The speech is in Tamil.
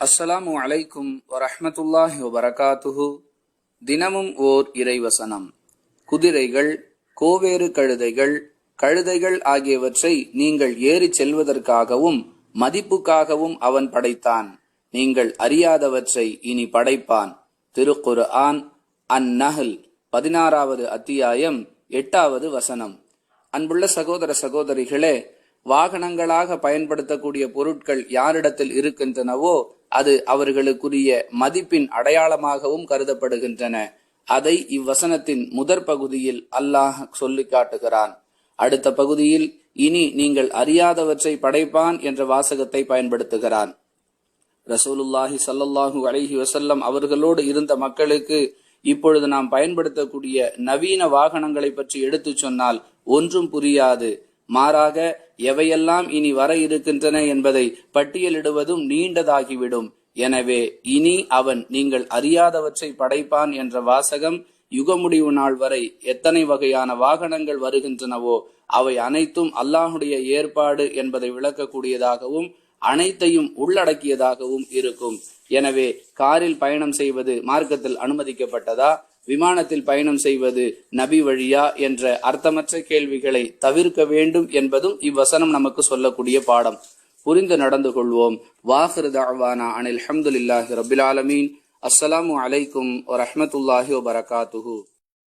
அஸ்ஸலாமு அலைக்கும் வரஹ்மத்துல்லாஹி வபரகாத்துஹு. தினமும் ஓர் இறைவசனம். குதிரைகள் கோவேறு கழுதைகள் கழுதைகள் ஆகியவற்றை நீங்கள் ஏறிச் செல்வதற்காகவும் மதிப்புக்காகவும் அவன் படைத்தான். நீங்கள் அறியாதவற்றை இனி படைப்பான். திருக்குரு ஆன் அந்நஹல் பதினாறாவது அத்தியாயம் எட்டாவது வசனம். அன்புள்ள சகோதர சகோதரிகளே வாகனங்களாக பயன்படுத்தக்கூடிய பொருட்கள் யாரிடத்தில் இருக்கின்றனவோ அது அவர்களுக்குரிய மதிப்பின் அடையாளமாகவும் கருதப்படுகின்றன. அதை இவ்வசனத்தின் முதற் பகுதியில் அல்லாஹ் சொல்லி காட்டுகிறான். அடுத்த பகுதியில் இனி நீங்கள் அறியாதவற்றை படைப்பான் என்ற வாசகத்தை பயன்படுத்துகிறான். ரசூலுல்லாஹி ஸல்லல்லாஹு அலஹி வசல்லம் அவர்களோடு இருந்த மக்களுக்கு இப்பொழுது நாம் பயன்படுத்தக்கூடிய நவீன வாகனங்களை பற்றி எடுத்துச் சொன்னால் ஒன்றும் புரியாது. மாறாக எவையெல்லாம் இனி வர இருக்கின்றன என்பதை பட்டியலிடுவதும் நீண்டதாகிவிடும். எனவே இனி அவன் நீங்கள் அறியாதவற்றை படைப்பான் என்ற வாசகம் யுகமுடிவு நாள் வரை எத்தனை வகையான வாகனங்கள் வருகின்றனவோ அவை அனைத்தும் அல்லாஹுடைய ஏற்பாடு என்பதை விளக்கக்கூடியதாகவும் அனைத்தையும் உள்ளடக்கியதாகவும் இருக்கும். எனவே காரில் பயணம் செய்வது மார்க்கத்தில் அனுமதிக்கப்பட்டதா? விமானத்தில் பயணம் செய்வது நபி வழியா என்ற அர்த்தமற்ற கேள்விகளை தவிர்க்க வேண்டும் என்பதும் இவ்வசனம் நமக்கு சொல்லக்கூடிய பாடம். புரிந்து நடந்து கொள்வோம். வாஹிரு தாவானா அனில் அஹமதுல்லாஹி ரபில் ஆலமீன். அஸ்ஸலாமு அலைக்கும் வரஹமத்துல்லாஹி வபரகாத்துஹு.